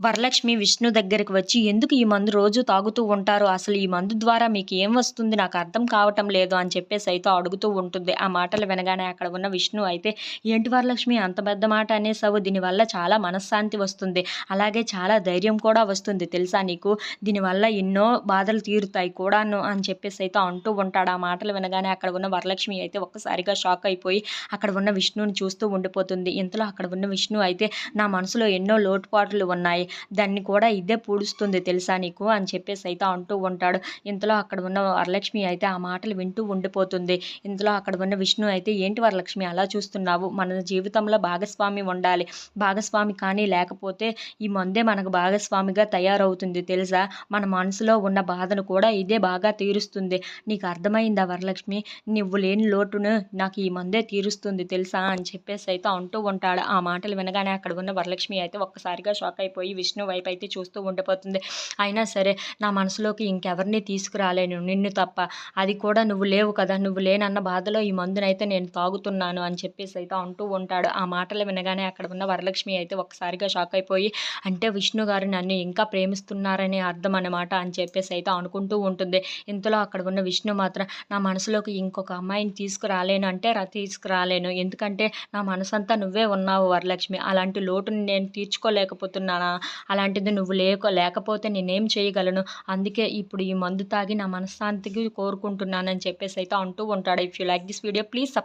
వరలక్ష్మి విష్ణు దగ్గరికి వచ్చి ఎందుకు ఈ మందు రోజు తాగుతూ ఉంటారు? అసలు ఈ మందు ద్వారా మీకు ఏం వస్తుంది? నాకు అర్థం కావటం లేదు అని చెప్పేసి అయితే అడుగుతూ ఉంటుంది. ఆ మాటలు వినగానే అక్కడ ఉన్న విష్ణు అయితే ఏంటి వరలక్ష్మి? అంత పెద్ద మాట అనేసావు. దీనివల్ల చాలా మనశ్శాంతి వస్తుంది. అలాగే చాలా ధైర్యం కూడా వస్తుంది. తెలుసా నీకు? దీనివల్ల ఎన్నో బాధలు తీరుతాయి కూడాను అని చెప్పేసి అయితే అంటూ ఉంటాడు. ఆ మాటలు వినగానే అక్కడ ఉన్న వరలక్ష్మి అయితే ఒక్కసారిగా షాక్ అయిపోయి అక్కడ ఉన్న విష్ణుని చూస్తూ ఉండిపోతుంది. ఇంతలో అక్కడ ఉన్న విష్ణు అయితే నా మనసులో ఎన్నో లోటుపాట్లు ఉన్నాయి. దాన్ని కూడా ఇదే పూడుస్తుంది తెలుసా నీకు? అని చెప్పేసి అయితే అంటూ ఉంటాడు. ఇంతలో అక్కడ ఉన్న వరలక్ష్మి అయితే ఆ మాటలు వింటూ ఉండిపోతుంది. ఇంతలో అక్కడ ఉన్న విష్ణు అయితే ఏంటి వరలక్ష్మి అలా చూస్తున్నావు? మన జీవితంలో భాగస్వామి ఉండాలి. భాగస్వామి కానీ లేకపోతే ఈ మందే మనకు భాగస్వామిగా తయారవుతుంది తెలుసా? మన మనసులో ఉన్న బాధను కూడా ఇదే బాగా తీరుస్తుంది. నీకు అర్థమైందా వరలక్ష్మి? నువ్వు లేని లోటును నాకు ఈ మందే తీరుస్తుంది తెలుసా? అని చెప్పేసి అయితే అంటూ ఉంటాడు. ఆ మాటలు వినగానే అక్కడ ఉన్న వరలక్ష్మి అయితే ఒక్కసారిగా షాక్ అయిపోయి విష్ణు వైపు అయితే చూస్తూ ఉండిపోతుంది. అయినా సరే నా మనసులోకి ఇంకెవరిని తీసుకురాలేను. నిన్ను తప్ప. అది కూడా నువ్వు లేవు కదా. నువ్వు లేనన్న బాధలో ఈ మందునైతే నేను తాగుతున్నాను అని చెప్పేసి అయితే అంటూ ఉంటాడు. ఆ మాటలు వినగానే అక్కడ ఉన్న వరలక్ష్మి అయితే ఒకసారిగా షాక్ అయిపోయి అంటే విష్ణు గారు నన్ను ఇంకా ప్రేమిస్తున్నారనే అర్థం అనమాట అని చెప్పేసి అయితే అనుకుంటూ ఉంటుంది. ఇంతలో అక్కడ ఉన్న విష్ణు మాత్రం నా మనసులోకి ఇంకొక అమ్మాయిని తీసుకురాలేను అంటే రా తీసుకురాలేను. ఎందుకంటే నా మనసంతా నువ్వే ఉన్నావు వరలక్ష్మి. అలాంటి లోటుని నేను తీర్చుకోలేకపోతున్నానా? అలాంటిది నువ్వు లేక లేకపోతే నేనేం చేయగలను? అందుకే ఇప్పుడు ఈ మందు తాగి నా మనశ్శాంతికి కోరుకుంటున్నానని చెప్పేసి అయితే అంటూ ఉంటాడు. If you like this video please subscribe